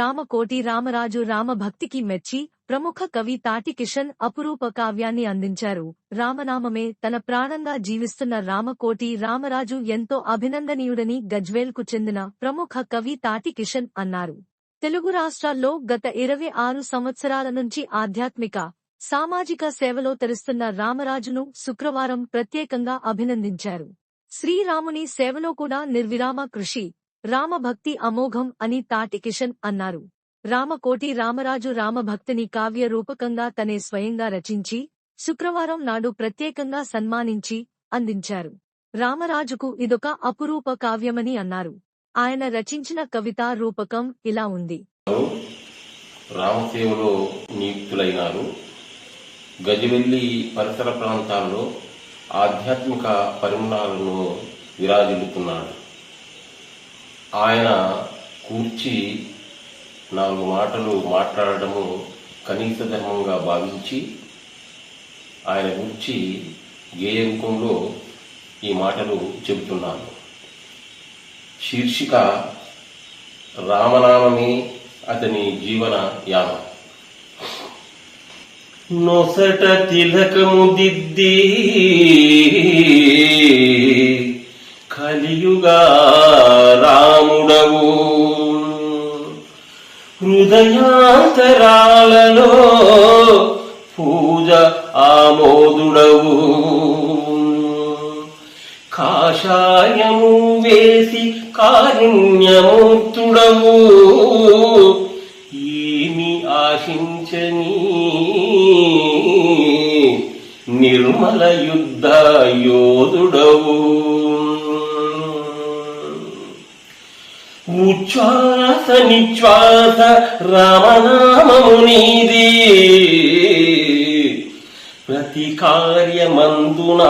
రామకోటి రామరాజు రామభక్తికి మెచ్చి ప్రముఖ కవి తాటి కిషన్ అపురూప కావ్యాన్ని అందించారు. రామనామమే తన ప్రాణంగా జీవిస్తున్న రామకోటి రామరాజు ఎంతో అభినందనీయుడని గజ్వేల్కు చెందిన ప్రముఖ కవి తాటి కిషన్ అన్నారు. తెలుగు రాష్ట్రాల్లో గత ఇరవై ఆరు సంవత్సరాల నుంచి ఆధ్యాత్మిక సామాజిక సేవలో తెరుస్తున్న రామరాజును శుక్రవారం ప్రత్యేకంగా అభినందించారు. శ్రీరాముని సేవలో కూడా నిర్విరామ కృషి రామభక్తి అమోఘం అని తాటి కిషన్ అన్నారు. రామకోటి రామరాజు రామభక్తిని కావ్య రూపకంగా తనే స్వయంగా రచించి శుక్రవారం నాడు ప్రత్యేకంగా సన్మానించి అందించారు. రామరాజుకు ఇదొక అపురూప కావ్యమని అన్నారు. ఆయన రచించిన కవితా రూపకం ఇలా ఉంది. రామసేవలో నియుక్తులైనారు. గజవెల్లి పరిసర ప్రాంతాల్లో ఆధ్యాత్మిక పరిమళాలను విరాజిల్లుతున్నాడు ఆయన కూర్చి నాలుగు మాటలు మాట్లాడడము కనీస ధర్మంగా భావించి ఆయన గురించి గేయంకంలో ఈ మాటలు చెబుతున్నాను. శీర్షిక రామనామమే అతని జీవన యానం. నొసట తిలకము దిద్ది కలియుగా హృదయాంతరాలలో పూజ ఆమోదుడవు. కాషాయము వేసి కారుణ్యమూర్తుడవు. ఏమి ఆశించని నిర్మల యుద్ధ యోధుడవు. ఉచ్ఛ్వాస నిశ్వాస రామనామము నీది ప్రతి కార్యమందున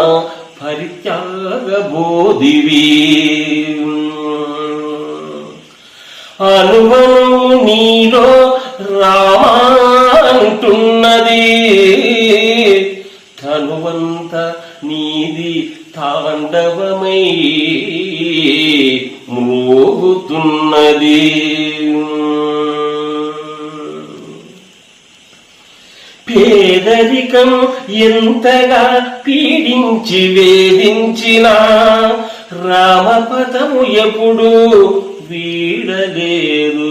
పరిత్యాగ బోధివి అనువను నీలో రామాంటున్నది తనువంత నీది తాండవమై మోగుతున్నది. పేదరికం ఎంతగా పీడించి వేధించిన రామపదము ఎప్పుడు వీడలేదు.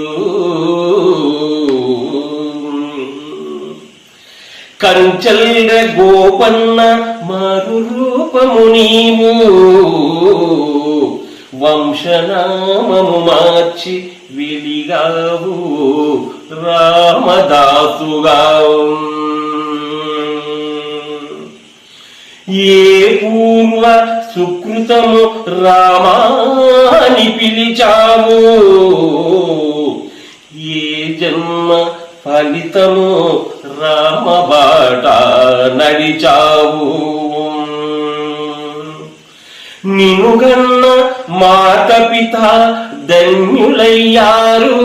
కంచల్ర గోపన్న మారు రూపము నీవు. వంశనామము మార్చి వెలిగావు రామదాసుగా ఏ పూర్వ సుకృతము రామాని పిలిచావు? ఏ జన్మ ఫలితము రామబాట నడిచావు. నినుగన్న మాత పిత ధన్యులయ్యారు.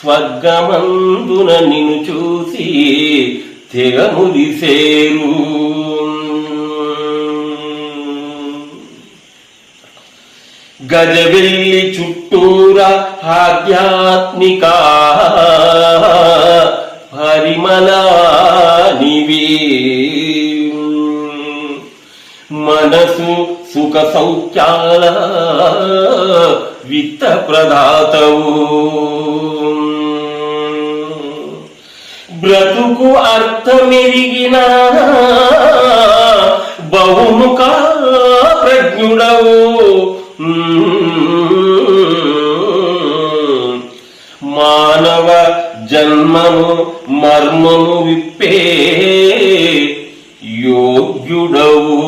స్వర్గమందున నిన్ను చూసి తెగములిసేరు. గజవెల్లి చుట్టూరా ఆధ్యాత్మిక పరిమళానివి మనసు సుఖ సౌఖ్యాల విత్త ప్రదాతవు బ్రతుకు అర్థమెరిగిన బహుముఖ ప్రజ్ఞుడవు. మానవ జన్మము మర్మము విప్పే యోగ్యుడవు.